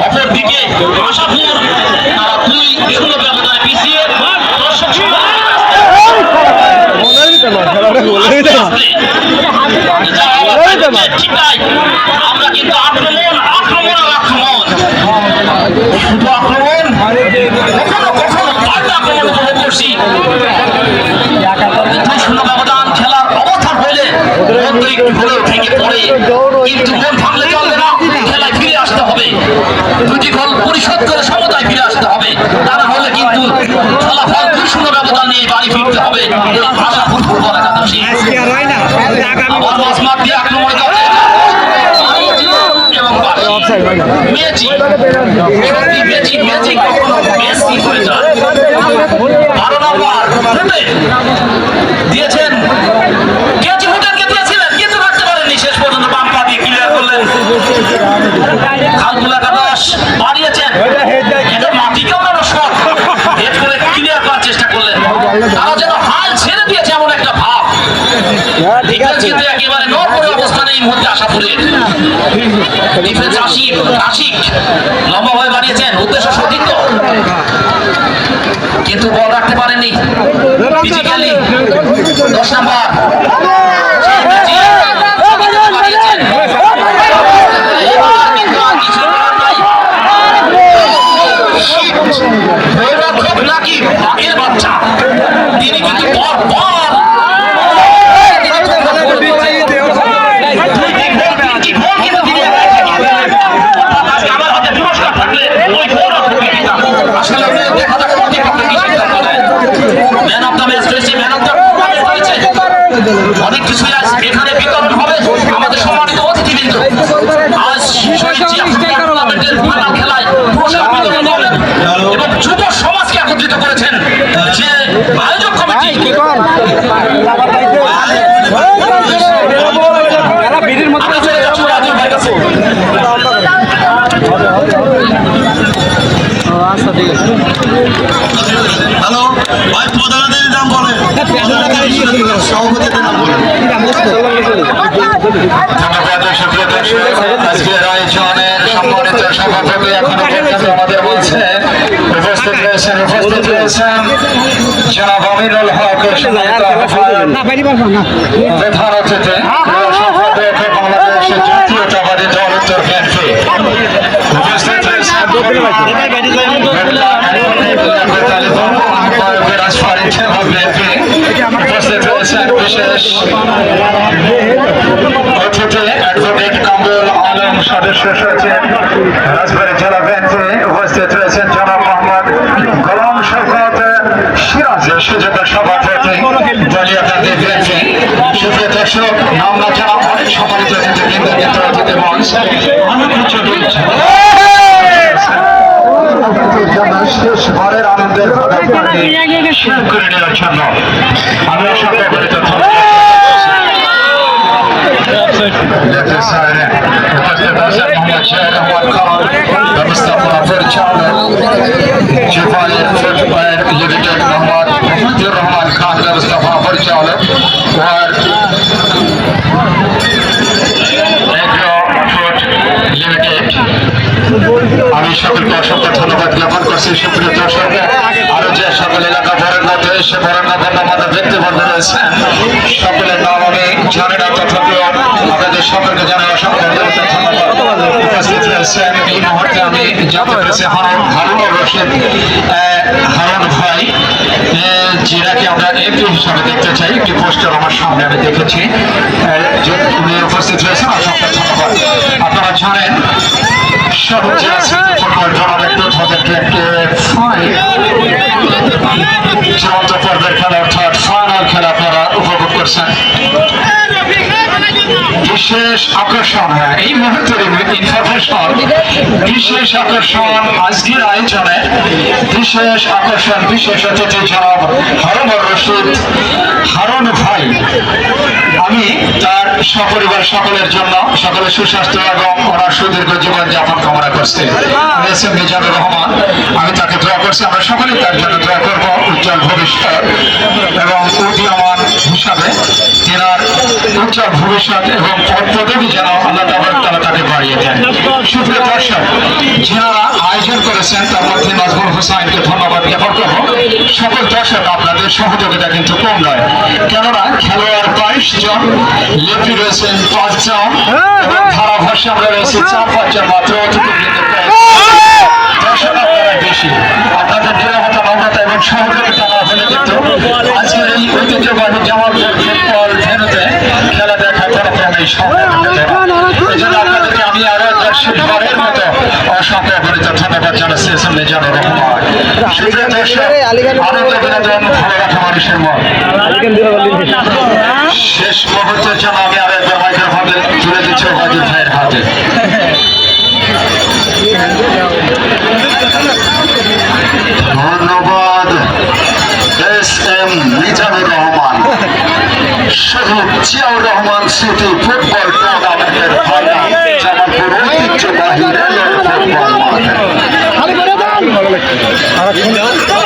অপরদিকে আশাপুর তারা দুই শূন্য ব্যবধানে পিছিয়ে দর্শক সবাই যা অবস্থা হচ্ছে ঠিক নাই। আমরা কিন্তু আক্রমণ আক্রমণ আর আক্রমণ শুধু আক্রমণ কখনো কখনো পাল্টা খেলায় ফিরে আসতে হবে। দুটি গোল পরিশোধ করে সমতায় ফিরে আসতে হবে। তা না হলে কিন্তু ফলাফল দুই শূন্য ব্যবধান নিয়ে বাড়ি ফিরতে হবে। মেসি হয়ে যায় বারো নম্বর দিয়েছেন দিয়েছিলেন কিন্তু রাখতে পারেননি শেষ পর্যন্ত বাম পা দিয়ে ক্লিয়ার করলেন খালগুলা কাদাস বাড়িয়েছেন এটা মাটিকেও যেন শট হেড করে ক্লিয়ার করার চেষ্টা করলেন তারা যেন হাল ছেড়ে দিয়েছে এমন একটা ভাব কিন্তু একেবারে নড়বড়ে অবস্থানে এই মুহূর্তে আশাপুরের ডিফেন্স আশিক আশিক লম্বা হয়ে বানিয়েছেন উদ্দেশ্য সঠিক তো কিন্তু বল রাখতে পারেননি। ফিজিক্যালি দশ নাম্বার। অনেক কিছুই আজ এখানে বিতরণ হবে। আমাদের সম্মানিত অতিথিবৃন্দ আজ শহীদ জিয়া ফুটবল টুর্নামেন্টের ফাইনাল খেলায় পুরস্কার বিতরণ করবেন এবং যুব সমাজকে একত্রিত করেছেন যে আয়োজক কমিটি। চলে যাচ্ছি ভাই প্রধানদের নাম বলেন। সভাপতিদের নাম আজকের আয়োজনের সম্মানিত সভাপতি এখনও পর্যন্ত আমাদের বলছে উপস্থিত রয়েছেন উপস্থিত রয়েছেন জনাব আমিনুল হক সম্মানিত প্রধান অতিথি। অতিথি অ্যাডভোকেট কামরুল আলম উপস্থিত রয়েছেন শেষবারের আনন্দের করে নেওয়ার জন্য আমি করিত Letter siren. উপস্থিত আছেন মোহাম্মদ শাহের রহমান খান, ব্যবস্থাপনা পরিচালক, জুবাইর ফুটবয়ের লিমিটেড মোহাম্মদ মুজিবুর রহমান খান, ব্যবস্থাপনা পরিচালক, ওয়ার এগ্রো ফুড লিমিটেড আমি সকলকে অসংখ্য ধন্যবাদ জ্ঞাপন করছি সুপ্রিয় দর্শক আরও যে সকল এলাকা বরেণ্য দেশ বরেণ্য গণ্যমান্য ব্যক্তিবর্গ রয়েছেন সকলের নাম আমি জানি না, তথাপিও আপনাদের সকলকে জানাই অসংখ্য উপস্থিত এই মুহূর্তে আমি জানতে পেরেছি হারুন হারুনুর রশিদ হারুন ভাই যিনাকে আমরা এমপি হিসাবে দেখতে চাই। একটি পোস্টার আমার সামনে আমি দেখেছি। উনি উপস্থিত রয়েছেন, অসংখ্য ধন্যবাদ। আপনারা জানেন চূড়ান্ত পর্বের খেলা অর্থাৎ ফাইনাল খেলা আপনারা উপভোগ করছেন বিশেষ আকর্ষণ হ্যাঁ, এই মুহূর্তের ইনফরমেশন বিশেষ আকর্ষণ আজকের আয়োজনে বিশেষ আকর্ষণ বিশেষ অতিথি জনাব হারুন রশিদ হারুন ভাই। আমি তার সপরিবার সকলের জন্য সকলের সুস্বাস্থ্য এবং ওনার সুদীর্ঘ জীবন যাপন কামনা করছি। S M Mizanur Rahman. আমি তাকে দোয়া করছি আমরা সকলেই তার জন্য দোয়া করব উজ্জ্বল ভবিষ্যৎ এবং উদীয়মান হিসাবে। তেনার উজ্জ্বল ভবিষ্যৎ এবং পদ পদবি যেন আল্লাহ তারা তাকে বাড়িয়ে দেন সুপ্রিয় দর্শক যারা আয়োজন করেছেন তার মধ্যে নাজমুল হোসাইনকে ধন্যবাদ জ্ঞাপন করব সকল দর্শক আপনাদের সহযোগিতা কিন্তু কম নয়। কেননা খেলোয়াড় বাইশ জন লেপি রয়েছেন পাঁচজন এবং ধারাভাষ্য আমরা রয়েছে চার পাঁচজন মাত্র দর্শক আপনারা বেশি আপনাদের নিরাপত্তা নম্রতা এবং সহযোগিতা না হলে কিন্তু আজকের এই ঐতিহ্যবাহী জামালপুর ফুটবল ভেনুতে খেলা দেখা কোনো ক্রমেই সম্ভব হতো না। এই জন্য আপনাদেরকে আমি আরও একবার শেষবারের মতো অসংখ্য অগণিত ধন্যবাদ জানাচ্ছি এস এম মিজানুর রহমান সুপ্রিয় দর্শক রাখা মানুষের মন। শেষ মুহূর্তের জন্য আমি আরও একবার মাইক্রোফোন তুলে দিচ্ছি ওবায়দুল ভাইয়ের হাতে। ধন্যবাদ এস এম মিজানুর রহমান। শহীদ জিয়াউর রহমান স্মৃতি ফুটবল টুর্নামেন্টের ফাইনাল জামালপুর ঐতিহ্যবাহী রেলওয়ে ফুটবল মাঠে আক্রমণ